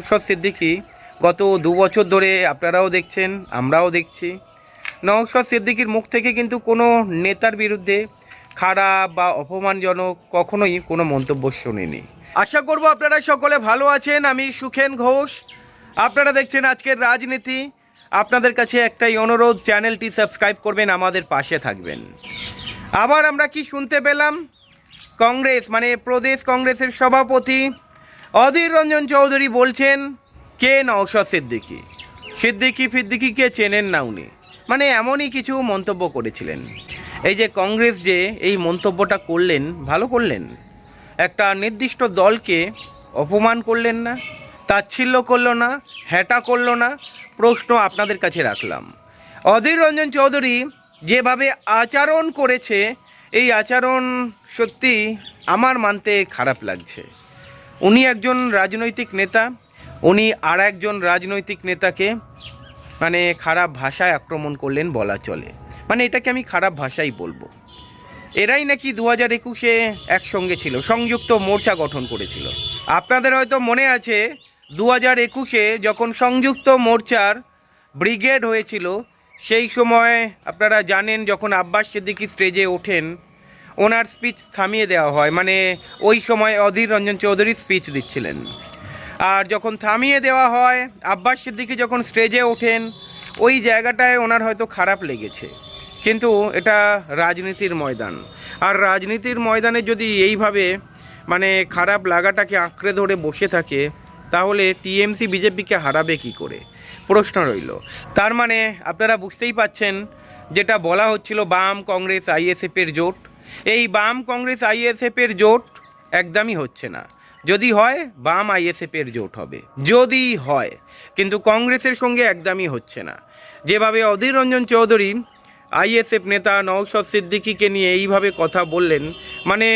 নৌশদ সিদ্দিকি, গত দু বছর ধরে আপনারাও দেখছেন, আমরাও দেখছি। নৌশদ সিদ্দিকির মুখ থেকে কিন্তু কোনো নেতার বিরুদ্ধে খারাপ বা অপমানজনক কখনোই কোনো মন্তব্য শুনিনি। আশা করব আপনারা সকলে ভালো আছেন, আমি সুখেন ঘোষ। আপনারা দেখছেন আজকের রাজনীতি। আপনাদের কাছে একটাই অনুরোধ, চ্যানেলটি সাবস্ক্রাইব করবেন, আমাদের পাশে থাকবেন। আবার আমরা কি শুনতে পেলাম? কংগ্রেস মানে প্রদেশ কংগ্রেসের সভাপতি অধীর রঞ্জন চৌধুরী বলছেন, কে নওশাদ সিদ্দিকি? সিদ্দিকি ফিদ্দিকিকে চেনেন না উনি। মানে এমনই কিছু মন্তব্য করেছিলেন। এই যে কংগ্রেস যে এই মন্তব্যটা করলেন, ভালো করলেন। একটা নির্দিষ্ট দলকে অপমান করলেন না, তাচ্ছিল্য করল না, হ্যাটা করল না, প্রশ্ন আপনাদের কাছে রাখলাম। অধীর রঞ্জন চৌধুরী যেভাবে আচরণ করেছে, এই আচরণ সত্যি আমার মানতে খারাপ লাগছে। উনি একজন রাজনৈতিক নেতা, উনি আর একজন রাজনৈতিক নেতাকে মানে খারাপ ভাষায় আক্রমণ করলেন বলা চলে। মানে এটাকে আমি খারাপ ভাষাই বলব। এরাই নাকি দু হাজার একুশে একসঙ্গে ছিল, সংযুক্ত মোর্চা গঠন করেছিল। আপনাদের হয়তো মনে আছে, দু হাজার একুশে যখন সংযুক্ত মোর্চার ব্রিগেড হয়েছিল, সেই সময় আপনারা জানেন যখন আব্বাস সিদ্দিকি স্টেজে ওঠেন ওনার স্পিচ থামিয়ে দেওয়া হয়। মানে ওই সময় অধীর রঞ্জন চৌধুরী স্পিচ দিচ্ছিলেন। আর যখন থামিয়ে দেওয়া হয়, আব্বাস সিদ্দিকি যখন স্টেজে ওঠেন, ওই জায়গাটায় ওনার হয়তো খারাপ লেগেছে। কিন্তু এটা রাজনীতির ময়দান। আর রাজনীতির ময়দানে যদি এইভাবে মানে খারাপ লাগাটাকে আঁকড়ে ধরে বসে থাকে, তাহলে টিএমসি, বিজেপিকে হারাবে কি করে? প্রশ্ন রইল। তার মানে আপনারা বুঝতেই পাচ্ছেন, যেটা বলা হচ্ছিল বাম কংগ্রেস আইএসএফের জোট এই বাম কংগ্রেস আইএসএফের জোট একদমই হচ্ছে না। যদি হয়, বাম আইএসএফের জোট হবে। যদি হয়, কিন্তু কংগ্রেসের সঙ্গে একদমই হচ্ছে না। যেভাবে অধীর রঞ্জন চৌধুরী আইএসএফ নেতা নওশদ সিদ্দিকিকে নিয়ে এইভাবে কথা বললেন মানে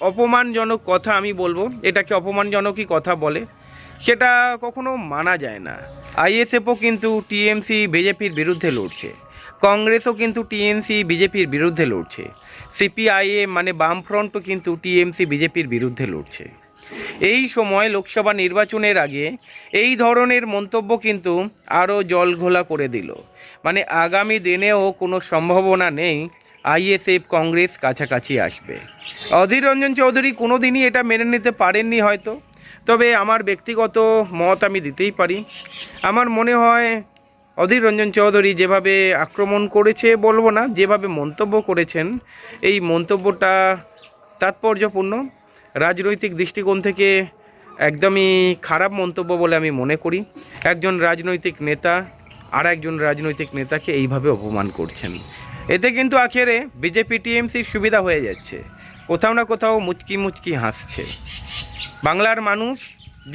অপমানজনক কথা আমি বলব, এটাকে অপমানজনকই কথা বলে, সেটা কখনো মানা যায় না। আইএসএফও কিন্তু টিএমসি, বিজেপির বিরুদ্ধে লড়ছে। কংগ্রেসও কিন্তু টিএমসি, বিজেপির বিরুদ্ধে লড়ছে। সিপিআইএম মানে বামফ্রন্টও কিন্তু টিএমসি, বিজেপির বিরুদ্ধে লড়ছে। এই সময় লোকসভা নির্বাচনের আগে এই ধরনের মন্তব্য কিন্তু আরও জল ঘোলা করে দিল। মানে আগামী দিনেও কোনো সম্ভাবনা নেই, আইএসএফ, কংগ্রেস কাছাকাছি আসবে। অধীর রঞ্জন চৌধুরী কোনো দিনই এটা মেনে নিতে পারেননি হয়তো। তবে আমার ব্যক্তিগত মত আমি দিতেই পারি। আমার মনে হয় অধীর রঞ্জন চৌধুরী যেভাবে আক্রমণ করেছে বলব না, যেভাবে মন্তব্য করেছেন, এই মন্তব্যটা তাৎপর্যপূর্ণ। রাজনৈতিক দৃষ্টিকোণ থেকে একদমই খারাপ মন্তব্য বলে আমি মনে করি। একজন রাজনৈতিক নেতা আর একজন রাজনৈতিক নেতাকে এইভাবে অপমান করছেন। এতে কিন্তু আখেরে বিজেপি টিএমসির সুবিধা হয়ে যাচ্ছে। কোথাও না কোথাও মুচকি মুচকি হাসছে। বাংলার মানুষ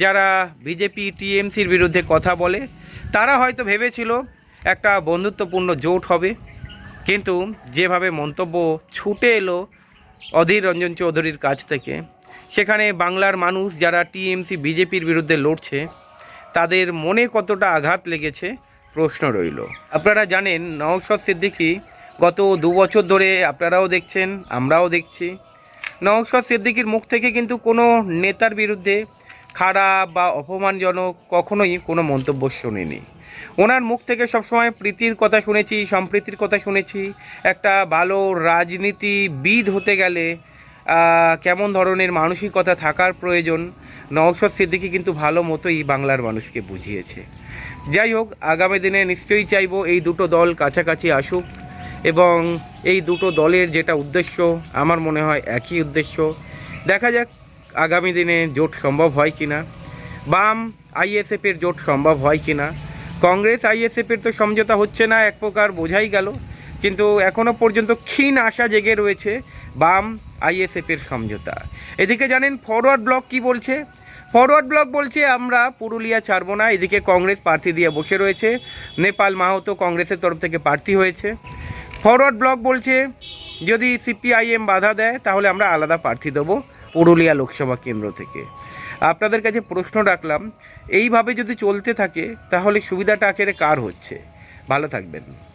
যারা বিজেপি টিএমসির বিরুদ্ধে কথা বলে তারা হয়তো ভেবেছিল একটা বন্ধুত্বপূর্ণ জোট হবে, কিন্তু যেভাবে মন্তব্য ছুটে এলো অধীর রঞ্জন চৌধুরীর কাছ থেকে, সেখানে বাংলার মানুষ যারা টিএমসি, বিজেপির বিরুদ্ধে লড়ছে, তাদের মনে কতটা আঘাত লেগেছে প্রশ্ন রইল। আপনারা জানেন, নওশদ সিদ্দিকী গত দু বছর ধরে আপনারাও দেখছেন, আমরাও দেখছি। নওশদ সিদ্দিকির মুখ থেকে কিন্তু কোনো নেতার বিরুদ্ধে খারাপ বা অপমানজনক কখনোই কোনো মন্তব্য শুনিনি। ওনার মুখ থেকে সবসময় প্রীতির কথা শুনেছি, সম্প্রীতির কথা শুনেছি। একটা ভালো রাজনীতিবিদ হতে গেলে কেমন ধরনের মানসিকতা থাকার প্রয়োজন, নওশদ সিদ্দিকি কিন্তু ভালো মতোই বাংলার মানুষকে বুঝিয়েছে। যাই হোক, আগামী দিনে নিশ্চয়ই চাইব এই দুটো দল কাছাকাছি আসুক এবং এই দুটো দলের যেটা উদ্দেশ্য, আমার মনে হয় একই উদ্দেশ্য। দেখা যাক আগামী দিনে জোট সম্ভব হয় কি না বাম আইএসএফের জোট সম্ভব হয় কি না কংগ্রেস আইএসএফের তো সমঝোতা হচ্ছে না, এক প্রকার বোঝাই গেল। কিন্তু এখনও পর্যন্ত ক্ষীণ আশা জেগে রয়েছে বাম আইএসএফের সমঝোতা। এদিকে জানেন, ফরওয়ার্ড ব্লক কি বলছে? ফরওয়ার্ড ব্লক বলছে, আমরা পুরুলিয়া ছাড়ব না, এদিকে কংগ্রেস প্রার্থী দিয়ে বসে রয়েছে। নেপাল মাহাতো কংগ্রেসের তরফ থেকে প্রার্থী হয়েছে। ফরওয়ার্ড ব্লক বলছে, যদি সিপিআইএম বাধা দেয়, তাহলে আমরা আলাদা প্রার্থী দেবো পুরুলিয়া লোকসভা কেন্দ্র থেকে। আপনাদের কাছে প্রশ্ন রাখলাম, এইভাবে যদি চলতে থাকে, তাহলে সুবিধাটা আখেরে কার হচ্ছে? ভালো থাকবেন।